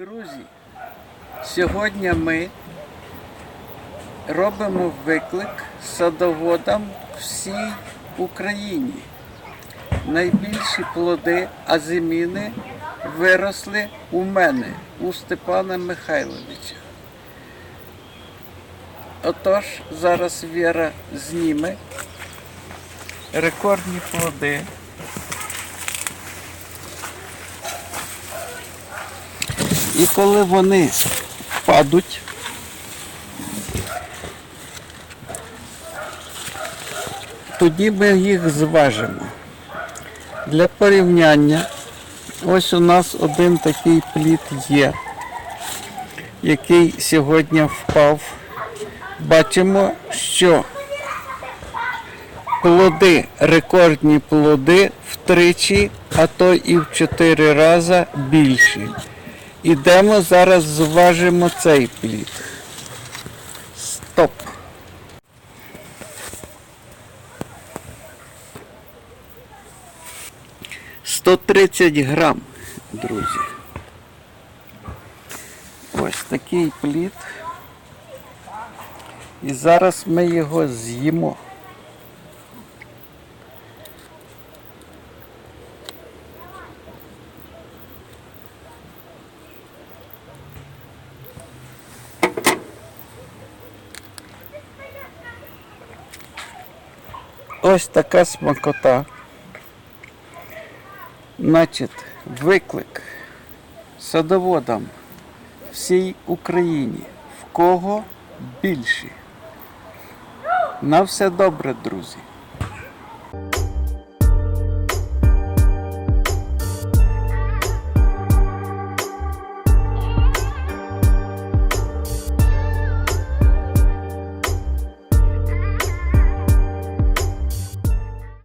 Друзі, сьогодні ми робимо виклик садоводам всій Україні. Найбільші плоди азиміни виросли у мене, у Степана Михайловича. Отож, зараз Віра зніме рекордні плоди. І коли вони падуть, тоді ми їх зважимо. Для порівняння, ось у нас один такий плід є, який сьогодні впав. Бачимо, що плоди, рекордні плоди втричі, а то і в чотири рази більші. Ідемо зараз зважимо цей плід. Стоп. Сто тридцять грам, друзі. Ось такий плід. І зараз ми його з'їмо. Ось така смакота. Значить, виклик садоводам всій Україні. В кого більші. На все добре, друзі.